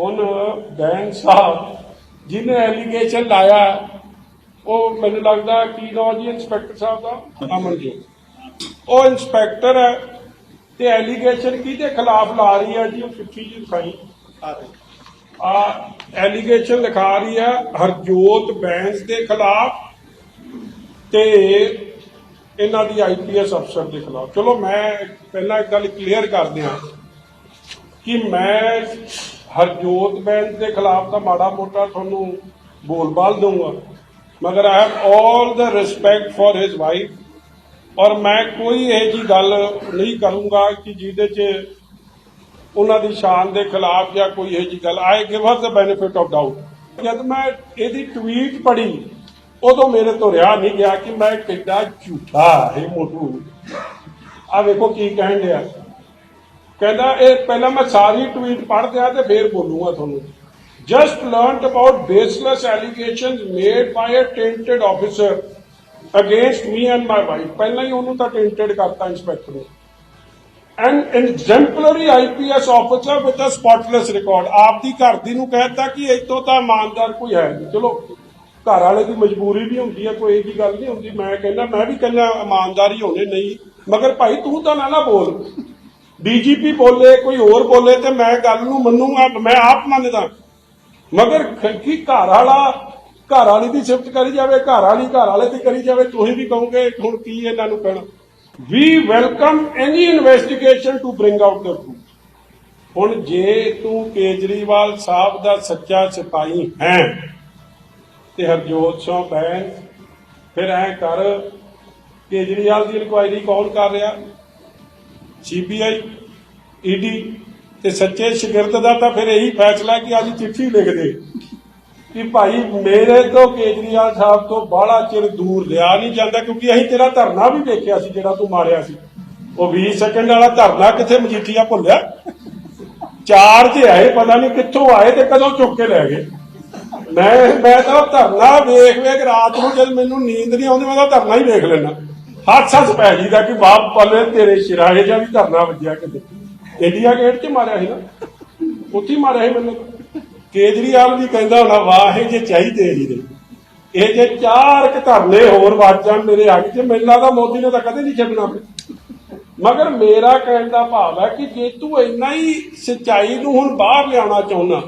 ਹੁਣ ਬੈਂਸ ਸਾਹਿਬ ਜਿਹਨੇ ਐਲੀਗੇਸ਼ਨ ਲਾਇਆ, ਉਹ ਮੈਨੂੰ ਲੱਗਦਾ ਕੀ ਨਾਮ ਜੀ ਇੰਸਪੈਕਟਰ ਸਾਹਿਬ ਦਾ? ਅਮਨਜੋਤ। ਉਹ ਇੰਸਪੈਕਟਰ ਹੈ ਤੇ ਐਲੀਗੇਸ਼ਨ ਕਿਹਦੇ ਖਿਲਾਫ ਲਾ ਰਹੀ ਹੈ ਜੀ, ਉਹ ਚਿੱਠੀ ਜੀ ਦਿਖਾਈ ਆ ਐਲੀਗੇਸ਼ਨ ਲਿਖਾ ਰਹੀ ਹੈ ਹਰਜੋਤ ਬੈਂਸ ਦੇ ਖਿਲਾਫ ਤੇ ਇਹਨਾਂ ਦੀ ਆਈਪੀਐਸ ਅਫਸਰ ਦੇ ਖਿਲਾਫ। ਚਲੋ ਮੈਂ ਪਹਿਲਾਂ ਇੱਕ ਗੱਲ ਕਲੀਅਰ ਕਰ ਦਿਆਂ ਕਿ ਮੈਂ ਹਰਜੋਤ ਬੈਂਡ ਦੇ ਖਿਲਾਫ ਤਾਂ ਮਾੜਾ ਮੋਟਾ ਤੁਹਾਨੂੰ ਬੋਲਬਾਲ ਦਊਂਗਾ। ਮਗਰ I have 올 the respect for his wife ਔਰ ਮੈਂ ਕੋਈ ਇਹ ਜੀ ਗੱਲ ਨਹੀਂ ਕਰੂੰਗਾ ਕਿ ਜਿਹਦੇ 'ਚ ਉਹਨਾਂ ਦੀ ਸ਼ਾਨ ਦੇ ਖਿਲਾਫ ਜਾਂ ਕੋਈ ਇਹ ਜੀ ਗੱਲ। I give her the benefit of doubt ਜਦ ਮੈਂ ਇਹਦੀ ਟਵੀਟ ਪੜ੍ਹੀ, ਉਦੋਂ ਮੇਰੇ ਤੋਂ ਰਿਹਾ ਨਹੀਂ ਗਿਆ ਕਿ ਮੈਂ ਕਿੱਡਾ ਝੂਠਾ, ਹੈ ਮੋਟੂ। ਆ ਵੇਖੋ ਕੀ ਕਹਿਣ ਡਿਆ। ਕਹਿੰਦਾ ਇਹ ਪਹਿਲਾਂ ਮੈਂ ਸਾਰੀ ਟਵੀਟ ਪੜ੍ਹ ਦਿਆਂ ਤੇ ਫੇਰ ਬੋਲੂੰਗਾ ਤੁਹਾਨੂੰ। Just learned about baseless allegations made by a tainted officer against me and my wife ਪਹਿਲਾਂ ਹੀ ਉਹਨੂੰ ਤਾਂ ਟੈਂਟਡ ਕਰਤਾ ਇੰਸਪੈਕਟਰ ਨੇ। An exemplary IPS officer with a spotless record ਆਪ ਦੀ ਘਰ ਦੀ ਨੂੰ ਕਹਿਤਾ ਕਿ ਇਹ ਤੋਂ ਤਾਂ ਇਮਾਨਦਾਰ ਕੋਈ ਹੈ ਨਹੀਂ। ਚਲੋ, ਘਰ ਵਾਲੇ ਦੀ ਮਜਬੂਰੀ ਵੀ ਹੁੰਦੀ ਹੈ, ਕੋਈ ਇਹ ਜੀ ਗੱਲ ਨਹੀਂ ਹੁੰਦੀ। ਮੈਂ ਕਹਿੰਦਾ, ਮੈਂ ਵੀ ਕਹਿੰਦਾ ਇਮਾਨਦਾਰੀ ਹੋਣੇ ਨਹੀਂ। ਮਗਰ ਭਾਈ ਤੂੰ ਤਾਂ ਨਾ ਨਾ ਬੋਲ। ਡੀਜੀਪੀ ਬੋਲੇ, ਕੋਈ ਹੋਰ ਬੋਲੇ ਤੇ ਮੈਂ ਗੱਲ ਨੂੰ ਮੰਨੂਗਾ, ਮੈਂ ਆਪ ਮੰਨਦਾ। ਮਗਰ ਖ- ਘਰ ਵਾਲਾ, ਘਰ ਵਾਲੀ ਦੀ ਸਿਫਤ ਕਰੀ ਜਾਵੇ, ਘਰ ਵਾਲੀ ਘਰ ਵਾਲੇ ਦੀ ਕਰੀ ਜਾਵੇ, ਤੁਸੀਂ ਵੀ ਕਹੋਗੇ, ਹੁਣ ਕੀ ਇਹਨਾਂ ਨੂੰ ਕਹਿਣਾ? We welcome any investigation to bring out the truth ਹੁਣ ਜੇ ਤੂੰ ਕੇਜਰੀਵਾਲ ਸਾਹਿਬ ਦਾ ਸੱਚਾ ਸਿਪਾਹੀ ਹੈ, ਤੇ ਹਰਜੋਤ ਸਿੰਘ ਬੈਨ ਫਿਰ ਐ ਕਰ, ਕੇਜਰੀਵਾਲ ਦੀ ਇਨਕੁਆਇਰੀ ਕੌਣ ਕਰ ਰਿਹਾ? ਸੀਬੀਆਈ ਈਡੀ ਤੇ ਸੱਚੇ ਸ਼ਾਗਿਰਦ ਦਾ ਤਾਂ ਫਿਰ ਇਹੀ ਫੈਸਲਾ ਕਿ ਅੱਜ ਚਿੱਠੀ ਲਿਖ ਦੇ। ਕਿ ਭਾਈ ਮੇਰੇ ਤੋਂ ਕੇਜਰੀਵਾਲ ਸਾਹਿਬ ਤੋਂ ਬਾਹਲਾ ਚਿਰ ਦੂਰ ਲਿਆ ਨਹੀਂ ਜਾਂਦਾ ਕਿਉਂਕਿ ਅਸੀਂ ਤੇਰਾ ਧਰਨਾ ਵੀ ਦੇਖਿਆ ਸੀ ਜਿਹੜਾ ਤੂੰ ਮਾਰਿਆ ਸੀ। ਉਹ 20 ਸੈਕਿੰਡ ਵਾਲਾ ਧਰਨਾ ਕਿੱਥੇ ਮਜੀਠੀਆ ਭੁੱਲਿਆ? ਚਾਰ ਤੇ ਆਏ, ਪਤਾ ਨਹੀਂ ਕਿੱਥੋਂ ਆਏ ਤੇ ਕਦੋਂ ਚੁੱਕ ਕੇ ਲੈ ਗਏ। ਮੈਂ ਮੈਂ ਤਾਂ ਧਰਨਾ ਵੇਖ ਵੇਖ ਰਾਤ ਨੂੰ ਜਦ ਮੈਨੂੰ ਨੀਂਦ ਨਹੀਂ ਆਉਂਦੀ, ਮੈਂ ਤਾਂ ਧਰਨਾ ਹੀ ਵੇਖ ਲੈਣਾ ਹੱਥ ਹੱਥ ਪੈ ਜੀਦਾ ਕਿ ਬਾਪ ਪੱਲੇ ਤੇਰੇ ਸ਼ਿਰਾਏ ਜਾਂ ਵੀ ਧਰਨਾ ਵੱਜਿਆ ਕਿਤੇ। ਇੰਡੀਆ ਗੇਟ 'ਚ ਮਾਰਿਆ ਸੀ ਨਾ। ਉੱਥੇ ਮਾਰਿਆ ਸੀ ਮੈਨੂੰ। ਕੇਜਰੀਵਾਲ ਵੀ ਕਹਿੰਦਾ ਹੋਣਾ, ਵਾਹ, ਇਹ ਜੇ ਚਾਹੀਦੇ ਨਹੀਂ ਦੇ ਇਹ ਜੇ ਚਾਰ ਕੁ ਧਰਨੇ ਹੋਰ ਵੱਜ ਜਾਣ ਮੇਰੇ ਹੱਕ 'ਚ, ਮੈਨੂੰ ਲੱਗਦਾ ਮੋਦੀ ਨੇ ਤਾਂ ਕਦੇ ਨਹੀਂ ਛੱਡਣਾ ਮਗਰ ਮੇਰਾ ਕਹਿਣ ਦਾ ਭਾਵ ਹੈ ਕਿ ਜੇ ਤੂੰ ਇੰਨਾ ਹੀ ਸਚਾਈ ਨੂੰ ਹੁਣ ਬਾਹਰ ਲਿਆਉਣਾ ਚਾਹੁੰਦਾ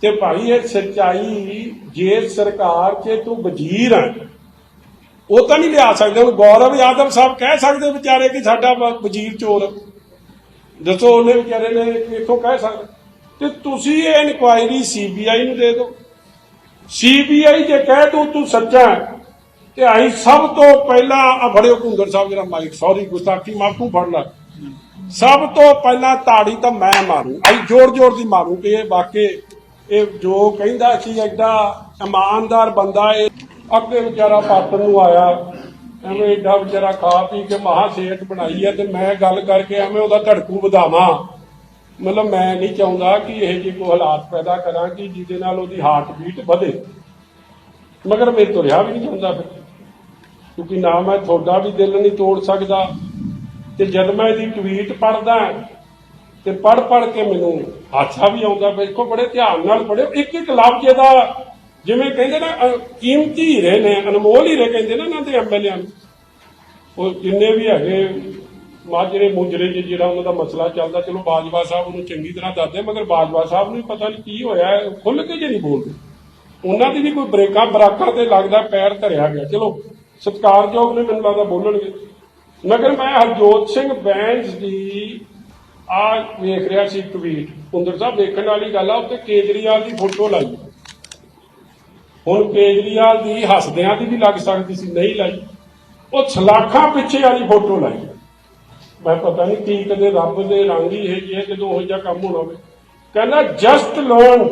ਤੇ ਭਾਈ ਇਹ ਸਚਾਈ ਜੇ ਸਰਕਾਰ 'ਚ ਤੂੰ ਵਜ਼ੀਰ ਹੈ ਉਹ ਤਾਂ ਨਹੀਂ ਲਿਆ ਸਕਦੇ, ਹੁਣ ਗੌਰਵ ਯਾਦਵ ਸਾਹਿਬ ਕਹਿ ਸਕਦੇ ਵਿਚਾਰੇ ਕਿ ਸਾਡਾ ਵਜ਼ੀਰ ਚੋਰ। ਦੱਸੋ ਉਹਨੇ ਵਿਚਾਰੇ ਨੇ ਇੱਥੋਂ ਕਹਿ ਸਕਦੇ। ਤੇ ਤੁਸੀਂ ਇਹ ਇਨਕੁਆਇਰੀ ਸੀਬੀਆਈ ਨੂੰ ਦੇ ਦਿਓ। ਸੀਬੀਆਈ ਜੇ ਕਹਿ ਤੂੰ ਤੂੰ ਸੱਚਾ ਤੇ ਅਸੀਂ ਸਭ ਤੋਂ ਪਹਿਲਾਂ, ਆ ਫੜਿਓ ਕੁੰਦਰ ਸਾਹਿਬ ਜਿਹੜਾ ਮਾਈਕ ਸੌਰੀ ਗੁਸਤਾਖੀ, ਮਾਫ ਤੂੰ ਫੜ ਲੈ। ਸਭ ਤੋਂ ਪਹਿਲਾਂ ਤਾੜੀ ਤਾਂ ਮੈਂ ਮਾਰੂ, ਅਸੀਂ ਜੋਰ ਜੋਰ ਦੀ ਮਾਰੂ ਕਿ ਇਹ ਵਾਕੇ ਇਹ ਜੋ ਕਹਿੰਦਾ ਸੀ, ਐਡਾ ਇਮਾਨਦਾਰ ਬੰਦਾ, ਇਹ ਅੱਗੇ ਵਿਚਾਰਾ ਪਾਤਨ ਨੂੰ ਆਇਆ, ਐਵੇਂ ਏਡਾ ਵਿਚਾਰਾ ਖਾ ਪੀ ਕੇ ਮਹਾ ਸਿਹਤ ਬਣਾਈ ਹੈ ਤੇ ਮੈਂ ਗੱਲ ਕਰਕੇ ਐਵੇਂ ਉਹਦਾ ਧੜਕੂ ਵਧਾਵਾਂ। ਮਤਲਬ ਮੈਂ ਨਹੀਂ ਚਾਹੁੰਦਾ ਕਿ ਇਹ ਜਿਹੇ ਕੋਈ ਹਾਲਾਤ ਪੈਦਾ ਕਰਾਂ ਕਿ ਜਿਹਦੇ ਨਾਲ ਉਹਦੀ ਹਾਰਟ ਬੀਟ ਵਧੇ। ਮਗਰ ਮੇਰੇ ਤੋਂ ਰਿਹਾ ਵੀ ਨਹੀਂ ਜਾਂਦਾ ਫਿਰ। ਕਿਉਂਕਿ ਨਾ ਮੈਂ ਤੁਹਾਡਾ ਵੀ ਦਿਲ ਨਹੀਂ ਤੋੜ ਸਕਦਾ। ਤੇ ਜਦ ਮੈਂ ਇਹਦੀ ਟਵੀਟ ਪੜਦਾ ਤੇ ਪੜ ਪੜ ਕੇ ਮੈਨੂੰ ਹਾਸਾ ਵੀ ਆਉਂਦਾ। ਵੇਖੋ ਬੜੇ ਧਿਆਨ ਨਾਲ ਪੜਿਓ ਇੱਕ ਇੱਕ ਲਫ਼ਜ਼ ਇਹਦਾ ਜਿਵੇਂ ਕਹਿੰਦੇ ਨਾ ਕੀਮਤੀ ਹੀਰੇ ਨੇ, ਅਨਮੋਲ ਹੀਰੇ ਕਹਿੰਦੇ ਨਾ ਇਹਨਾਂ ਦੇ ਐਮਐਲਏ ਨੂੰ। ਉਹ ਜਿੰਨੇ ਵੀ ਹੈਗੇ ਮਾਜਰੇ ਮੁਜਰੇ ਚ ਜਿਹੜਾ ਉਹਨਾਂ ਦਾ ਮਸਲਾ ਚੱਲਦਾ, ਚਲੋ ਬਾਜਵਾ ਸਾਹਿਬ ਉਹਨੂੰ ਚੰਗੀ ਤਰ੍ਹਾਂ ਦੱਸਦੇ, ਮਗਰ ਬਾਜਵਾ ਸਾਹਿਬ ਨੂੰ ਵੀ ਪਤਾ ਨਹੀਂ ਕੀ ਹੋਇਆ ਖੁੱਲ ਕੇ ਜੇ ਨਹੀਂ ਬੋਲਦੇ। ਉਹਨਾਂ ਦੀ ਵੀ ਕੋਈ ਬ੍ਰੇਕਾਂ, ਬਰਾਕਾਂ ਤੇ ਲੱਗਦਾ, ਪੈਰ ਧਰਿਆ ਗਿਆ। ਚਲੋ, ਸਤਿਕਾਰਯੋਗ ਨੇ ਮੈਨੂੰ ਲੱਗਦਾ ਬੋਲਣਗੇ। ਮਗਰ ਮੈਂ ਹਰਜੋਤ ਸਿੰਘ ਬੈਂਸ ਦੀ ਆ ਵੇਖ ਰਿਹਾ ਸੀ ਟਵੀਟ ਪੁੰਦਰ ਸਾਹਿਬ ਦੇਖਣ ਵਾਲੀ ਗੱਲ ਆ, ਉੱਤੇ ਕੇਜਰੀਵਾਲ ਦੀ ਫੋਟੋ ਲਾਈ। ਹੁਣ ਕੇਜਰੀਵਾਲ ਦੀ ਹੱਸਦਿਆਂ ਦੀ ਵੀ ਲੱਗ ਸਕਦੀ ਸੀ ਨਹੀਂ ਲਾਈ ਉਹ ਸਲਾਖਾਂ ਪਿੱਛੇ ਵਾਲੀ ਫੋਟੋ ਲਾਈ ਮੈਂ ਪਤਾ ਨਹੀਂ ਕੀ ਕਦੇ ਰੱਬ ਦੇ ਰੰਗ ਹੀ ਇਹ ਜਿਹੇ ਜਦੋਂ ਉਹ ਜਿਹਾ ਕੰਮ ਹੋਣਾ ਹੋਵੇ ਕਹਿੰਦਾ just learn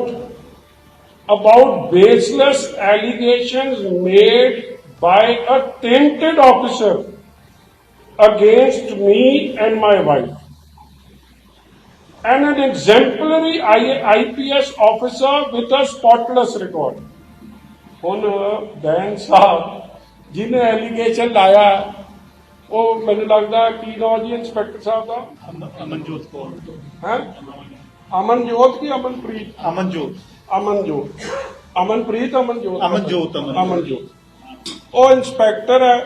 about baseless allegations made by a tainted officer against me and my wife. And an exemplary I- IPS officer with a spotless record. ਹੁਣ ਬੈਨ ਸਾਹਿਬ ਜਿਹਨੇ ਐਲੀਗੇਸ਼ਨ ਲਾਇਆ ਉਹ ਮੈਨੂੰ ਲੱਗਦਾ ਕੀ ਨਾਮ ਜੀ ਇੰਸਪੈਕਟਰ ਸਾਹਿਬ ਦਾ? ਅਮਨਜੋਤ ਕੌਰ। ਹੈ? ਅਮਨਜੋਤ ਕੀ ਅਮਨਪ੍ਰੀਤ? ਅਮਨਜੋਤ। ਅਮਨਜੋਤ। ਅਮਨਪ੍ਰੀਤ ਅਮਨਜੋਤ? ਅਮਨਜੋਤ, ਅਮਨਜੋਤ। ਅਮਨਜੋਤ। ਉਹ ਇੰਸਪੈਕਟਰ ਹੈ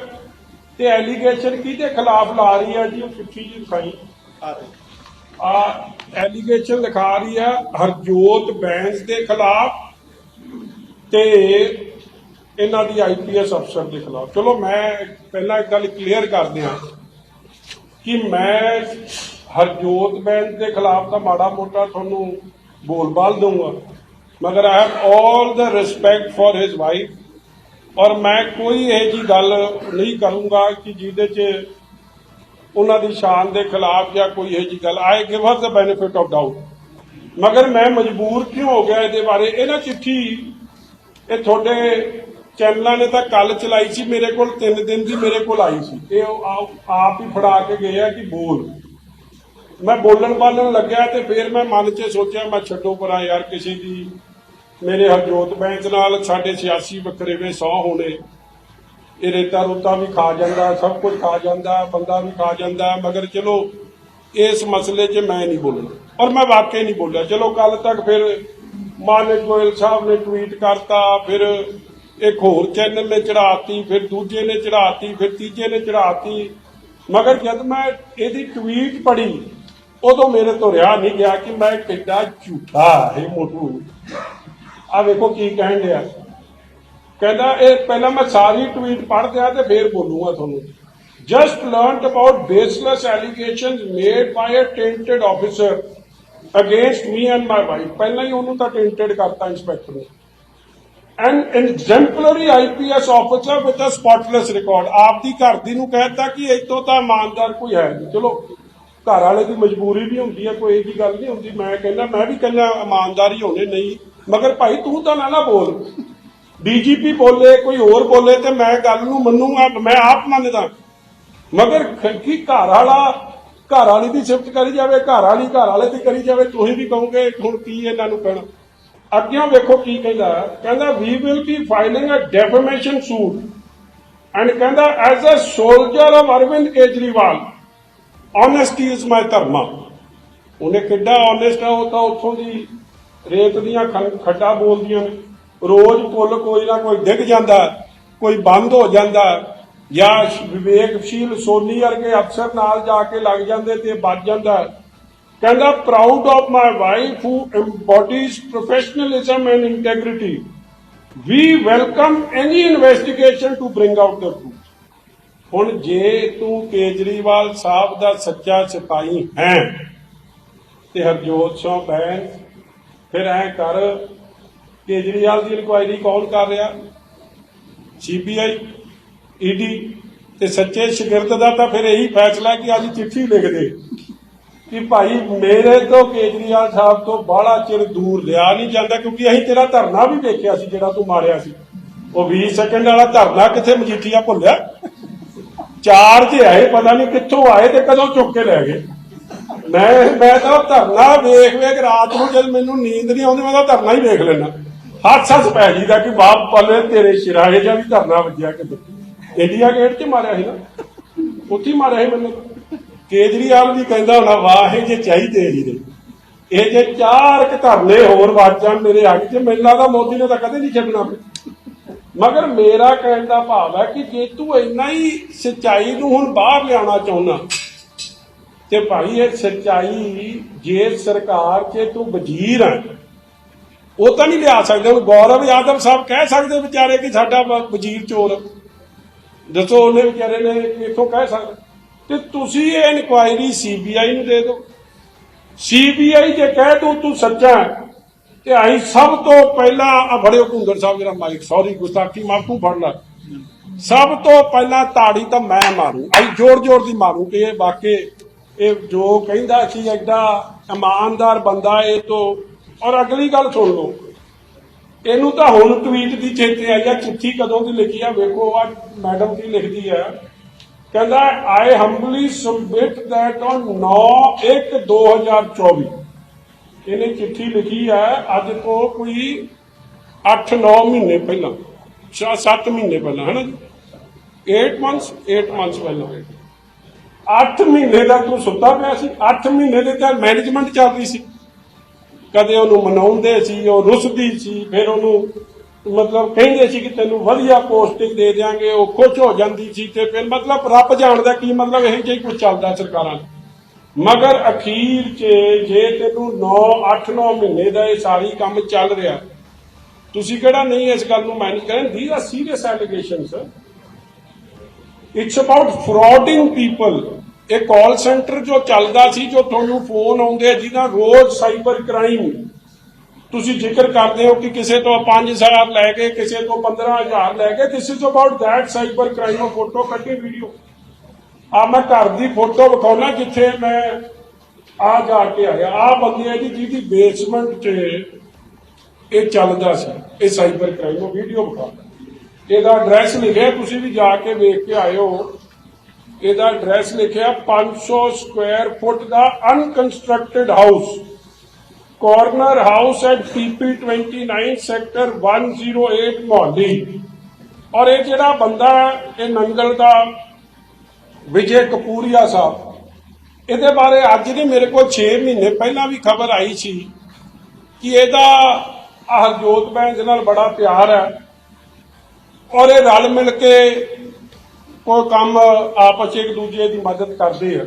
ਤੇ ਐਲੀਗੇਸ਼ਨ ਕਿਹਦੇ ਖਿਲਾਫ ਲਾ ਰਹੀ ਹੈ ਜੀ? ਉਹ ਚਿੱਠੀ ਜੀ ਦਿਖਾਈ ਆ ਐਲੀਗੇਸ਼ਨ ਲਿਖਾ ਰਹੀ ਹੈ ਹਰਜੋਤ ਬੈਂਸ ਦੇ ਖਿਲਾਫ। ਤੇ ਇਹਨਾਂ ਦੀ ਆਈਪੀਐਸ ਅਫਸਰ ਦੇ ਖਿਲਾਫ। ਚਲੋ ਮੈਂ ਪਹਿਲਾਂ ਇੱਕ ਗੱਲ ਕਲੀਅਰ ਕਰ ਦਿਆਂ ਕਿ ਮੈਂ ਹਰਜੋਤ ਬੈਂਸ ਦੇ ਖਿਲਾਫ ਤਾਂ ਮਾੜਾ ਮੋਟਾ ਤੁਹਾਨੂੰ ਬੋਲਬਾਲ ਦਊਂਗਾ, ਮਗਰ I have 올 the respect for his wife ਔਰ ਮੈਂ ਕੋਈ ਇਹ ਜੀ ਗੱਲ ਨਹੀਂ ਕਰੂੰਗਾ ਕਿ ਜਿਹਦੇ 'ਚ ਉਹਨਾਂ ਦੀ ਸ਼ਾਨ ਦੇ ਖਿਲਾਫ ਜਾਂ ਕੋਈ ਇਹ ਜੀ ਗੱਲ I give her the benefit of doubt ਮਗਰ ਮੈਂ ਮਜਬੂਰ ਕਿਉਂ ਹੋ ਗਿਆ ਇਹਦੇ ਬਾਰੇ? ਇਹ ਨਾ ਚਿੱਠੀ ਇਹ ਤੁਹਾਡੇ ਚੈਨਲਾਂ ਨੇ ਤਾਂ ਕੱਲ ਚਲਾਈ ਸੀ, ਮੇਰੇ ਕੋਲ 3 ਦਿਨ ਦੀ ਮੇਰੇ ਕੋਲ ਆਈ ਸੀ। ਇਹ ਆਪ ਹੀ ਫੜਾ ਕੇ ਗਏ ਆ ਕਿ ਬੋਲ। ਮੈਂ ਬੋਲਣ ਬਾਲਣ ਲੱਗਿਆ ਤੇ ਫਿਰ ਮੈਂ ਮਨ 'ਚ ਸੋਚਿਆ, ਮੈਂ ਛੱਡੋ ਪਰਾਂ ਯਾਰ, ਕਿਸੇ ਦੀ ਮੇਰੇ ਹਰਜੋਤ ਬੈਂਕ ਨਾਲ ਸਾਡੇ ਸਿਆਸੀ ਵਖਰੇਵੇਂ ਸੌ ਹੋਣੇ। ਇਹ ਰੇਤਾ ਰੋਤਾ ਵੀ ਖਾ ਜਾਂਦਾ, ਸਭ ਕੁਝ ਖਾ ਜਾਂਦਾ, ਬੰਦਾ ਵੀ ਖਾ ਜਾਂਦਾ, ਮਗਰ ਚਲੋ, ਇਸ ਮਸਲੇ 'ਚ ਮੈਂ ਨਹੀਂ ਬੋਲਣਾ। ਔਰ ਮੈਂ ਵਾਕਈ ਨਹੀਂ ਬੋਲਿਆ। ਚਲੋ ਕੱਲ ਤੱਕ ਫਿਰ ਮਾਨਕ ਗੋਇਲ ਸਾਹਿਬ ਨੇ ਟਵੀਟ ਕਰਤਾ, ਫਿਰ ਇੱਕ ਹੋਰ ਚੈਨਲ ਨੇ ਚੜਾਤੀ ਫਿਰ ਦੂਜੇ ਨੇ ਚੜਾਤੀ ਫਿਰ ਤੀਜੇ ਨੇ ਚੜਾਤੀ ਮਗਰ ਜਦ ਮੈਂ ਇਹਦੀ ਟਵੀਟ ਪੜ੍ਹੀ, ਉਦੋਂ ਮੇਰੇ ਤੋਂ ਰਿਹਾ ਨਹੀਂ ਗਿਆ ਕਿ ਮੈਂ ਕਿੱਡਾ ਝੂਠਾ ਹੈ ਮੋਟੂ। ਆ ਵੇਖੋ ਕੀ ਕਹਿਣ ਡਿਆ। ਕਹਿੰਦਾ, ਇਹ ਪਹਿਲਾਂ ਮੈਂ ਸਾਰੀ ਟਵੀਟ ਪੜ੍ਹ ਦਿਆਂ ਤੇ ਫੇਰ ਬੋਲੂਗਾ ਤੁਹਾਨੂੰ। Just learned about baseless allegations made by a tainted officer against me and my wife ਪਹਿਲਾਂ ਹੀ ਉਹਨੂੰ ਤਾਂ ਟੈਂਟਡ ਕਰਤਾ ਇੰਸਪੈਕਟਰ ਨੇ। An exemplary IPS officer with a spotless record ਆਪ ਘਰ ਦੀ ਨੂੰ ਕਹਿਤਾ ਕਿ ਇਹ ਤਾਂ ਇਮਾਨਦਾਰ ਕੋਈ ਹੈ ਨਹੀਂ। ਚਲੋ, ਘਰ ਵਾਲੇ ਦੀ ਮਜਬੂਰੀ ਵੀ ਹੁੰਦੀ ਹੈ, ਕੋਈ ਇਹ ਗੱਲ ਨਹੀਂ ਹੁੰਦੀ। ਮੈਂ ਕਹਿੰਦਾ, ਮੈਂ ਵੀ ਕਹਿੰਦਾ ਇਮਾਨਦਾਰੀ ਹੋਣੇ ਨਹੀਂ। ਮਗਰ ਭਾਈ, ਤੂੰ ਤਾਂ ਨਾ ਨਾ ਬੋਲ। ਡੀਜੀਪੀ ਬੋਲੇ, ਕੋਈ ਹੋਰ ਬੋਲੇ ਤੇ ਮੈਂ ਗੱਲ ਨੂੰ ਮੰਨੂਗਾ, ਮੈਂ ਆਪ ਮੰਨਦਾ। ਮਗਰ ਖ- ਘਰ ਵਾਲਾ ਘਰ ਵਾਲੀ ਦੀ ਸ਼ਿਫਟ ਕਰੀ ਜਾਵੇ ਘਰ ਵਾਲੀ ਘਰ ਵਾਲੇ ਦੀ ਕਰੀ ਜਾਵੇ, ਤੁਸੀਂ ਵੀ ਕਹੋਗੇ, ਹੁਣ ਕੀ ਇਹਨਾਂ ਨੂੰ ਕਹਿਣਾ? ਅੱਗੇ ਵੇਖੋ ਕੀ ਕਹਿੰਦਾ ਕਹਿੰਦਾ we will be filing a defamation suit and ਕਹਿੰਦਾ as a soldier of Arvind Kejriwal honesty is my dharma ਉਹਨੇ ਕਿੱਡਾ ਓਨੈਸਟ ਆ, ਉਹ ਤਾਂ ਉੱਥੋਂ ਦੀ ਰੇਤ ਦੀਆਂ ਖੰ- ਬੋਲਦੀਆਂ ਨੇ। ਰੋਜ਼ ਪੁੱਲ ਕੋਈ ਨਾ ਕੋਈ ਡਿੱਗ ਜਾਂਦਾ, ਕੋਈ ਬੰਦ ਹੋ ਜਾਂਦਾ। ਜਾਂ ਵਿਵੇਕਸ਼ੀਲ ਸੋਨੀ ਵਰਗੇ ਅਫਸਰ ਨਾਲ ਜਾ ਕੇ ਲੱਗ ਜਾਂਦੇ ਤੇ ਬਚ ਜਾਂਦਾ ਕਹਿੰਦਾ proud of my wife who embodies professionalism and integrity, we welcome any investigation to bring out the truth. ਹੁਣ ਜੇ ਤੂੰ ਕੇਜਰੀਵਾਲ ਸਾਹਿਬ ਦਾ ਸੱਚਾ ਸਿਪਾਹੀ ਹੈ ਤੇ ਹਰਜੋਤ ਸਿੰਘ ਬੈਨ ਫਿਰ ਐ ਕਰ, ਕੇਜਰੀਵਾਲ ਦੀ ਇਨਕੁਆਇਰੀ ਕੌਣ ਕਰ ਰਿਹਾ? ਸੀਬੀਆਈ ਈਡੀ ਤੇ ਸੱਚੇ ਸ਼ਾਗਿਰਦ ਦਾ ਤਾਂ ਫਿਰ ਇਹੀ ਫੈਸਲਾ ਕਿ ਅੱਜ ਚਿੱਠੀ ਲਿਖ ਦੇ ਕਿ ਭਾਈ ਮੇਰੇ ਤੋਂ ਕੇਜਰੀਵਾਲ ਸਾਹਿਬ ਤੋਂ ਬਾਹਲਾ ਚਿਰ ਦੂਰ ਲਿਆ ਨਹੀਂ ਜਾਂਦਾ, ਕਿਉਂਕਿ ਅਸੀਂ ਤੇਰਾ ਧਰਨਾ ਵੀ ਦੇਖਿਆ ਸੀ ਜਿਹੜਾ ਤੂੰ ਮਾਰਿਆ ਸੀ। ਉਹ 20 ਸੈਕਿੰਡ ਵਾਲਾ ਧਰਨਾ ਕਿੱਥੇ ਮਜੀਠੀਆ ਭੁੱਲਿਆ? ਚਾਰ ਜੇ ਆਏ, ਪਤਾ ਨਹੀਂ ਕਿੱਥੋਂ ਆਏ ਤੇ ਕਦੋਂ ਚੁੱਕ ਕੇ ਲੈ ਗਏ। ਮੈਂ ਮੈਂ ਤਾਂ ਧਰਨਾ ਵੇਖ ਵੇਖ ਰਾਤ ਨੂੰ ਜਦ ਮੈਨੂੰ ਨੀਂਦ ਨਹੀਂ ਆਉਂਦੀ, ਮੈਂ ਤਾਂ ਧਰਨਾ ਹੀ ਵੇਖ ਲੈਣਾ ਹੱਥ ਹੱਥ ਪੈ ਜੀਦਾ ਕਿ ਬਾਪ ਪੱਲੇ ਤੇਰੇ ਸ਼ਿਰਾਏ ਜਾਂ ਵੀ ਧਰਨਾ ਵੱਜਿਆ ਕਿਤੇ। ਇੰਡੀਆ ਗੇਟ 'ਚ ਮਾਰਿਆ ਸੀ ਨਾ। ਉੱਥੇ ਹੀ ਮਾਰਿਆ ਸੀ ਮੈਨੂੰ। ਕੇਜਰੀਵਾਲ ਵੀ ਕਹਿੰਦਾ ਹੋਣਾ, ਵਾਹ, ਇਹ ਜੇ ਚਾਹੀਦੇ ਹੀ ਨੇ ਇਹ ਜੇ ਚਾਰ ਕੁ ਧਰਨੇ ਹੋਰ ਵੱਜ ਜਾਣ ਮੇਰੇ ਹੱਕ 'ਚ, ਮੈਨੂੰ ਲੱਗਦਾ ਮੋਦੀ ਨੇ ਤਾਂ ਕਦੇ ਨਹੀਂ ਛੱਡਣਾ ਮਗਰ ਮੇਰਾ ਕਹਿਣ ਦਾ ਭਾਵ ਹੈ ਕਿ ਜੇ ਤੂੰ ਇੰਨਾ ਹੀ ਸਚਾਈ ਨੂੰ ਹੁਣ ਬਾਹਰ ਲਿਆਉਣਾ ਚਾਹੁੰਦਾ, ਤੇ ਭਾਈ ਇਹ ਸਚਾਈ ਜੇ ਸਰਕਾਰ 'ਚ ਤੂੰ ਵਜ਼ੀਰ ਹੈ ਉਹ ਤਾਂ ਨਹੀਂ ਲਿਆ ਸਕਦੇ। ਹੁਣ ਗੌਰਵ ਯਾਦਵ ਸਾਹਿਬ ਕਹਿ ਸਕਦੇ ਵਿਚਾਰੇ ਕਿ ਸਾਡਾ ਵਜ਼ੀਰ ਚੋਰ ਦੱਸੋ ਉਹਨੇ ਵਿਚਾਰੇ ਨੇ ਕਿੱਥੋਂ ਕਹਿ ਸਕਦੇ। ਤੇ ਤੁਸੀਂ ਇਹ ਇਨਕੁਆਇਰੀ ਸੀਬੀਆਈ ਨੂੰ ਦੇ ਦਿਓ। ਸੀਬੀਆਈ ਜੇ ਕਹਿ ਦੂ ਤੂੰ ਸੱਚਾ ਤੇ ਅਸੀਂ ਸਭ ਤੋਂ ਪਹਿਲਾਂ ਆ ਫੜਿਓ ਕੁੰਦਰ ਸਾਹਿਬ ਜਿਹੜਾ ਮਾਈਕ ਸੌਰੀ ਗੁਸਤਾਖੀ ਮਾਫੂ ਫੜ ਲੈ। ਸਭ ਤੋਂ ਪਹਿਲਾਂ ਤਾੜੀ ਤਾਂ ਮੈਂ ਮਾਰੂ, ਅਸੀਂ ਜੋਰ ਜੋਰ ਦੀ ਮਾਰੂ ਕਿ ਇਹ ਵਾਕੇ ਇਹ ਜੋ ਕਹਿੰਦਾ ਸੀ, ਐਡਾ ਇਮਾਨਦਾਰ ਬੰਦਾ ਇਹ ਤੋਂ। ਔਰ ਅਗਲੀ ਗੱਲ ਸੁਣ ਲਓ ਇਹਨੂੰ ਤਾਂ ਹੁਣ ਟਵੀਟ ਦੀ ਚੇਤੇ ਆਈ ਆ, ਚਿੱਠੀ ਕਦੋਂ ਦੀ ਲਿਖੀ ਆ, ਵੇਖੋ ਆ ਮੈਡਮ ਕੀ ਲਿਖਦੀ ਆ। ਕਹਿੰਦਾ I humbly submit that on 9 1 2024 ਇਹਨੇ ਚਿੱਠੀ ਲਿਖੀ ਹੈ ਅੱਜ ਤੋਂ ਕੋਈ 8-9 ਮਹੀਨੇ ਪਹਿਲਾਂ 7 ਮਹੀਨੇ ਪਹਿਲਾਂ ਹੈ 8 ਮੰਥਸ 8 ਮੰਥਸ ਪਹਿਲਾਂ। 8 ਮਹੀਨੇ ਦਾ ਤੂੰ ਸੁੱਤਾ ਪਿਆ ਸੀ 8 ਮਹੀਨੇ ਦੇ ਤਾਂ ਮੈਨੇਜਮੈਂਟ ਚੱਲ ਰਹੀ ਸੀ। ਕਦੇ ਉਹਨੂੰ ਮਨਾਉਂਦੇ ਸੀ, ਉਹ ਰੁੱਸਦੀ ਸੀ, ਫਿਰ ਉਹਨੂੰ ਮਤਲਬ ਕਹਿੰਦੇ ਸੀ ਕਿ ਤੈਨੂੰ ਵਧੀਆ ਪੋਸਟਿੰਗ ਦੇ ਦਿਆਂਗੇ, ਉਹ ਖੁਸ਼ ਹੋ ਜਾਂਦੀ ਸੀ ਤੇ ਫਿਰ ਮਤਲਬ ਰੱਬ ਜਾਣਦਾ ਕੀ ਮਤਲਬ ਇਹ ਜਿਹੀ ਕੁਝ ਚੱਲਦਾ ਸਰਕਾਰਾਂ ਮਗਰ ਅਖੀਰ 'ਚ ਜੇ ਤੈਨੂੰ 9 8 9 ਮਹੀਨੇ ਦਾ ਇਹ ਸਾਰੀ ਕੰਮ ਚੱਲ ਰਿਹਾ, ਤੁਸੀਂ ਕਿਹੜਾ ਨਹੀਂ ਇਸ ਗੱਲ ਨੂੰ ਮੈਨੇਜ ਕਰਨ these are serious allegations it's about frauding people ਇਹ ਕਾਲ ਸੈਂਟਰ ਜੋ ਚੱਲਦਾ ਸੀ, ਜੋ ਤੁਹਾਨੂੰ ਫੋਨ ਆਉਂਦੇ ਜਿਹਦਾ ਰੋਜ਼ ਸਾਈਬਰ ਕ੍ਰਾਈਮ ਤੁਸੀਂ ਜ਼ਿਕਰ ਕਰਦੇ ਹੋ ਕਿ ਕਿਸੇ ਤੋਂ 5000 ਲੈ ਕੇ, ਕਿਸੇ ਤੋਂ 15000 ਲੈ ਕੇ this is about that cyber crime photo ਕੱਢੀ ਵੀਡੀਓ ਆ ਮੈਂ ਘਰ ਦੀ ਫੋਟੋ ਵਿਖਾਉਣਾ ਜਿੱਥੇ ਮੈਂ ਆ ਜਾ ਕੇ ਆਇਆ। ਆ ਬੰਦੇ ਜੀ, ਜਿਹਦੀ ਬੇਸਮੈਂਟ 'ਚ ਇਹ ਚੱਲਦਾ ਸੀ, ਇਹ ਸਾਈਬਰ ਕ੍ਰਾਈਮ ਵੀਡੀਓ ਵਿਖਾ ਇਹਦਾ ਐਡਰੈਸ ਲਿਖਿਆ, ਤੁਸੀਂ ਵੀ ਜਾ ਕੇ ਵੇਖ ਕੇ ਆਇਓ। ਇਹਦਾ ਐਡਰੈਸ ਲਿਖਿਆ 500 square foot the unconstructed house corner house at PP 29 sector 108 Mohali ਔਰ ਇਹ ਜਿਹੜਾ ਬੰਦਾ ਇਹ ਨੰਗਲ ਦਾ ਵਿਜੇ ਕਪੂਰੀਆ ਸਾਹਿਬ। ਇਹਦੇ ਬਾਰੇ ਅੱਜ ਨਹੀਂ, ਮੇਰੇ ਕੋਲ 6 ਮਹੀਨੇ ਪਹਿਲਾਂ ਵੀ ਖਬਰ ਆਈ ਸੀ ਕਿ ਇਹਦਾ ਆਹ ਹਰਜੋਤ ਬੈਂਸ ਨਾਲ ਬੜਾ ਪਿਆਰ ਹੈ। ਔਰ ਇਹ ਰਲ ਮਿਲ ਕੇ ਕੋਈ ਕੰਮ ਆਪਸ 'ਚ ਇੱਕ ਦੂਜੇ ਦੀ ਮਦਦ ਕਰਦੇ ਆ।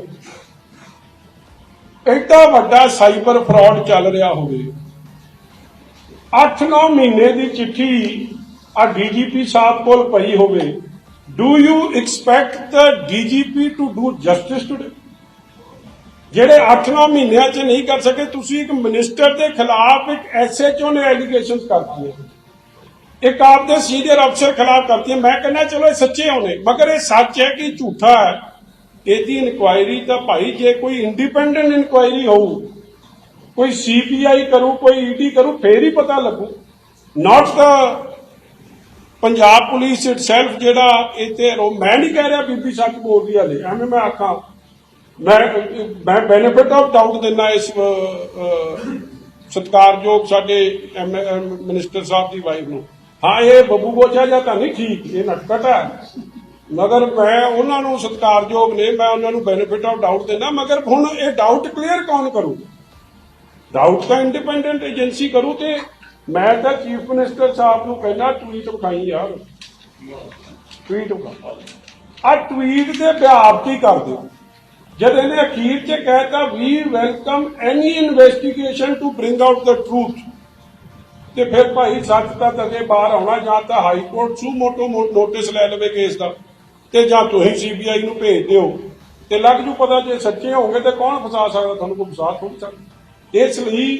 ਐਡਾ ਵੱਡਾ ਸਾਈਬਰ ਫਰਾਡ ਚੱਲ ਰਿਹਾ ਹੋਵੇ। 8-9 ਮਹੀਨੇ ਦੀ ਚਿੱਠੀ ਆ ਡੀਜੀਪੀ ਸਾਹਿਬ ਕੋਲ ਪਈ ਹੋਵੇ। Do you expect the DGP to do justice today ਜਿਹੜੇ 8-9 ਮਹੀਨਿਆਂ 'ਚ ਨਹੀਂ ਕਰ ਸਕੇ, ਤੁਸੀਂ ਇੱਕ ਮਿਨਿਸਟਰ ਦੇ ਖਿਲਾਫ ਇੱਕ ਐਸਐਚਓ ਨੇ ਐਲੀਗੇਸ਼ਨਸ ਕਰਤੀਆਂ ਇੱਕ ਆਪਦੇ ਸੀਨੀਅਰ ਅਫਸਰ ਖਿਲਾਫ ਕਰਤੀ ਮੈਂ ਕਹਿੰਦਾ ਚਲੋ ਇਹ ਸੱਚੇ ਹੋਣੇ ਮਗਰ ਇਹ ਸੱਚ ਹੈ ਕਿ ਝੂਠਾ ਹੈ। ਇਹਦੀ ਇਨਕੁਆਇਰੀ ਤਾਂ ਭਾਈ ਜੇ ਕੋਈ ਇੰਡੀਪੈਂਡੈਂਟ ਇਨਕੁਆਇਰੀ ਹੋਊ ਕੋਈ ਸੀਬੀਆਈ ਕਰੂ ਕੋਈ ਈਡੀ ਕਰੂ ਫੇਰ ਹੀ ਪਤਾ ਲੱਗੂ। Not the Punjab police itself ਜਿਹੜਾ ਇੱਥੇ ਮੈਂ ਨਹੀਂ ਕਹਿ ਰਿਹਾ ਬੀਬੀ ਸੱਚ ਬੋਲਦੀ ਹਲੇ ਐਵੇਂ ਮੈਂ ਆਖਾਂ। ਮੈਂ ਮੈਂ ਬੈਨੀਫਿਟ ਆਫ ਡਾਊਟ ਦਿੰਦਾ ਇਸ ਅਹ, ਸਤਿਕਾਰਯੋਗ ਸਾਡੇ ਮਿਨਿਸਟਰ ਸਾਹਿਬ ਦੀ ਵਾਈਫ ਨੂੰ। ਹਾਂ, ਇਹ ਬੱਬੂ ਗੋਚਾ ਜਾਂ ਤਾਂ ਨਹੀਂ ਠੀਕ, ਇਹ ਨਟਕਟ ਹੈ। ਮਗਰ ਮੈਂ ਉਹਨਾਂ ਨੂੰ ਸਤਿਕਾਰਯੋਗ ਨੇ, ਮੈਂ ਉਹਨਾਂ ਨੂੰ ਬੈਨੀਫਿਟ ਆਫ ਡਾਊਟ ਦਿੰਦਾ, ਮਗਰ ਹੁਣ ਇਹ ਡਾਊਟ ਕਲੀਅਰ ਕੌਣ ਕਰੂ? ਡਾਊਟ ਤਾਂ ਇੰਡੀਪੈਂਡੈਂਟ ਏਜੰਸੀ ਕਰੂ ਤੇ ਮੈਂ ਤਾਂ ਚੀਫ ਮਿਨਿਸਟਰ ਸਾਹਿਬ ਨੂੰ ਕਹਿੰਦਾ ਟਵੀਟ ਵਿਖਾਈ ਯਾਰ। ਟਵੀਟ ਵਿਖਾ। ਆ ਟਵੀਟ ਦੇ ਬਿਆਪਤੀ ਕਰ ਦਿਓ ਜਦ ਇਹਨੇ ਅਖੀਰ 'ਚ ਕਹਿਤਾ we welcome any investigation to bring out the truth ਤੇ ਫਿਰ ਭਾਈ ਸੱਚ ਤਾਂ ਤਦੇ ਬਾਹਰ ਆਉਣਾ, ਜਾਂ ਤਾਂ high court suo motu notice ਲੈ ਲਵੇ ਕੇਸ ਦਾ, ਤੇ ਜਾਂ ਤੁਸੀਂ ਸੀਬੀਆਈ ਨੂੰ ਭੇਜ ਦਿਓ। ਤੇ ਲੱਗ ਜੂ ਪਤਾ ਜੇ ਸੱਚੇ ਹੋਗੇ ਤੇ ਕੌਣ ਫਸਾ ਸਕਦਾ, ਤੁਹਾਨੂੰ ਕੋਈ ਫਸਾ ਥੋੜੀ ਸਕਦਾ। ਇਸ ਲਈ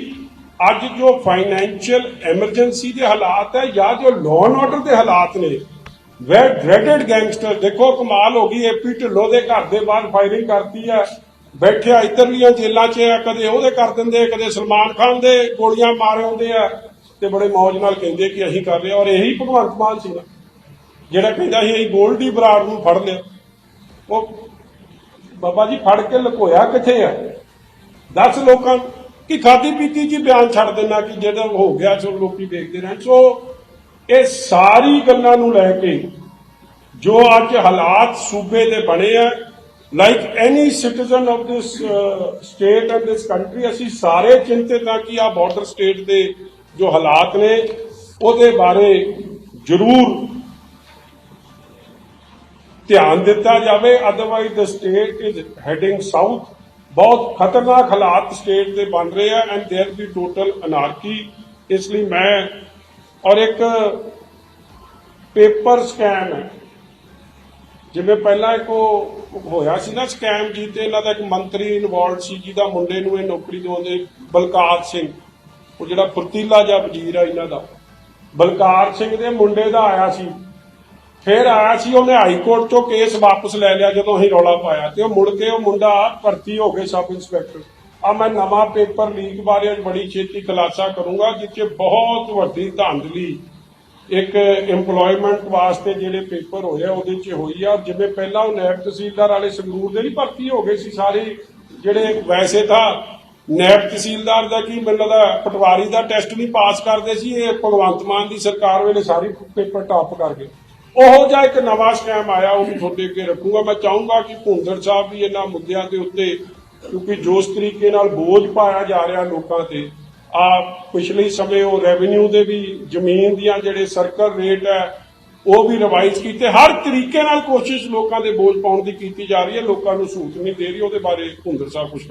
ਅੱਜ ਜੋ ਫਾਈਨੈਂਸ਼ੀਅਲ ਐਮਰਜੈਂਸੀ ਦੇ ਹਾਲਾਤ ਹੈ, ਜਾਂ ਜੋ ਲਾਅ ਆਰਡਰ ਦੇ ਹਾਲਾਤ ਨੇ ਵੈ ਡਰੈਗਡ ਗੈਂਗਸਟਰ ਦੇਖੋ ਕਮਾਲ ਹੋ ਗਈ ਏਪੀ ਢਿੱਲੋਂ ਦੇ ਘਰ ਦੇ ਬਾਹਰ ਫਾਇਰਿੰਗ ਕਰਤੀ ਹੈ। ਬੈਠਿਆ ਇੱਧਰਲੀਆਂ ਜੇਲਾਂ 'ਚ ਆ, ਕਦੇ ਉਹਦੇ ਕਰ ਦਿੰਦੇ, ਕਦੇ ਸਲਮਾਨ ਖਾਨ ਦੇ ਗੋਲੀਆਂ ਮਾਰ ਆਉਂਦੇ ਆ। ਤੇ ਬੜੇ ਮੌਜ ਨਾਲ ਕਹਿੰਦੇ ਕਿ ਅਸੀਂ ਕਰ ਰਹੇ ਔਰ ਇਹੀ ਭਗਵੰਤ ਮਾਨ ਸੀ ਨਾ ਜਿਹੜਾ ਕਹਿੰਦਾ ਸੀ, ਅਸੀਂ ਗੋਲਡੀ ਬਰਾੜ ਨੂੰ ਫੜ ਲਿਆ। ਉਹ ਬਾਬਾ ਜੀ ਫੜ ਕੇ ਲੁਕੋਇਆ ਕਿੱਥੇ ਆ? ਦੱਸ ਲੋਕਾਂ ਕਿ ਖਾਦੀ ਪੀਤੀ ਜੀ ਬਿਆਨ ਛੱਡ ਦੇਣਾ ਕਿ ਜਿਹੜਾ ਹੋ ਗਿਆ, ਸੋ ਲੋਕੀ ਦੇਖਦੇ ਰਹਿਣ। ਸੋ ਇਹ ਸਾਰੀ ਗੱਲਾਂ ਨੂੰ ਲੈ ਕੇ ਜੋ ਅੱਜ ਹਾਲਾਤ ਸੂਬੇ ਦੇ ਬਣੇ ਆ like any citizen of this state and this country ਅਸੀਂ ਸਾਰੇ ਚਿੰਤਿਤ ਆ ਕਿ ਆ ਬਾਰਡਰ ਸਟੇਟ ਦੇ ਜੋ ਹਾਲਾਤ ਨੇ ਉਹਦੇ ਬਾਰੇ ਜ਼ਰੂਰ ਧਿਆਨ ਦਿੱਤਾ ਜਾਵੇ otherwise the state is heading south ਬਹੁਤ ਖਤਰਨਾਕ ਹਾਲਾਤ ਸਟੇਟ ਦੇ ਬਣ ਰਹੇ ਆ and there be total anarchy ਇਸ ਲਈ ਮੈਂ ਔਰ ਇੱਕ ਪੇਪਰ ਸਕੈਮ ਹੈ ਜਿਵੇਂ ਪਹਿਲਾਂ ਇੱਕ ਉਹ ਹੋਇਆ ਸੀ ਨਾ ਸਕੈਮ ਜੀ ਤੇ ਇਹਨਾਂ ਦਾ ਇੱਕ ਮੰਤਰੀ ਇਨਵੋਲਡ ਸੀ ਜਿਹਦਾ ਮੁੰਡੇ ਨੂੰ ਇਹ ਨੌਕਰੀ ਦਿਵਾਉਂਦੇ ਬਲਕਾਰ ਸਿੰਘ ਉਹ ਜਿਹੜਾ ਫੁਰਤੀਲਾ ਜਿਹਾ ਵਜ਼ੀਰ ਆ ਇਹਨਾਂ ਦਾ। ਬਲਕਾਰ ਸਿੰਘ ਦੇ ਮੁੰਡੇ ਦਾ ਆਇਆ ਸੀ। ਫਿਰ ਆਇਆ ਸੀ, ਉਹਨੇ ਹਾਈ ਕੋਰਟ ਤੋਂ ਕੇਸ ਵਾਪਸ ਲੈ ਲਿਆ ਜਦੋਂ ਅਸੀਂ ਰੌਲਾ ਪਾਇਆ ਤੇ ਉਹ ਮੁੜ ਕੇ ਉਹ ਮੁੰਡਾ ਭਰਤੀ ਹੋ ਕੇ ਸਬ ਇੰਸਪੈਕਟਰ। ਆ ਮੈਂ ਨਵਾਂ ਪੇਪਰ ਲੀਕ ਬਾਰੇ ਬੜੀ ਛੇਤੀ ਖੁਲਾਸਾ ਕਰੂੰਗਾ ਜਿੱਥੇ ਬਹੁਤ ਵੱਡੀ ਧਾਂਦਲੀ ਇੱਕ EMPLOYMENT ਵਾਸਤੇ ਜਿਹੜੇ ਪੇਪਰ ਹੋਇਆ ਉਹਦੇ 'ਚ ਹੋਈ ਆ। ਜਿਵੇਂ ਪਹਿਲਾਂ ਉਹ ਨੈਬ ਤਹਿਸੀਲਦਾਰ ਵਾਲੇ ਸੰਗਰੂਰ ਦੇ ਨਹੀਂ ਭਰਤੀ ਹੋ ਗਏ ਸੀ ਸਾਰੇ, ਜਿਹੜੇ ਵੈਸੇ ਤਾਂ ਨੈਬ ਤਹਿਸੀਲਦਾਰ ਦਾ ਕੀ ਮੈਨੂੰ ਲੱਗਦਾ ਪਟਵਾਰੀ ਦਾ ਟੈਸਟ ਨਹੀਂ ਪਾਸ ਕਰਦੇ ਸੀ, ਇਹ ਭਗਵੰਤ ਮਾਨ ਦੀ ਸਰਕਾਰ ਵੇਲੇ ਸਾਰੀ ਪੇਪਰ ਟਾਪ ਕਰ ਗਏ ਉਹੋ ਜਿਹਾ ਇੱਕ ਨਵਾਂ ਸਕੈਮ ਆਇਆ, ਉਹ ਵੀ ਤੁਹਾਡੇ ਅੱਗੇ ਰੱਖੂਗਾ। ਮੈਂ ਚਾਹੂੰਗਾ ਕਿ ਭੁੰਦੜ ਸਾਹਿਬ ਵੀ ਇਹਨਾਂ ਮੁੱਦਿਆਂ ਦੇ ਉੱਤੇ ਕਿਉਂਕਿ ਜੋ ਤਰੀਕੇ ਨਾਲ ਬੋਝ ਪਾਇਆ ਜਾ ਰਿਹਾ ਲੋਕਾਂ ਤੇ। ਆ ਪਿਛਲੇ ਸਮੇਂ ਉਹ ਰੈਵਨਿਊ ਦੇ ਵੀ ਜ਼ਮੀਨ ਦੀਆਂ ਜਿਹੜੇ ਸਰਕਲ ਰੇਟ ਹੈ, ਉਹ ਵੀ ਰਿਵਾਈਜ਼ ਕੀਤੇ। ਹਰ ਤਰੀਕੇ ਨਾਲ ਕੋਸ਼ਿਸ਼ ਲੋਕਾਂ ਦੇ ਬੋਝ ਪਾਉਣ ਦੀ ਕੀਤੀ ਜਾ ਰਹੀ ਹੈ। ਲੋਕਾਂ ਨੂੰ ਸਹੂਲਤ ਨਹੀਂ ਦੇ ਰਹੀ, ਉਹਦੇ ਬਾਰੇ ਭੁੰਦਰ ਸਾਹਿਬ ਕੁਝ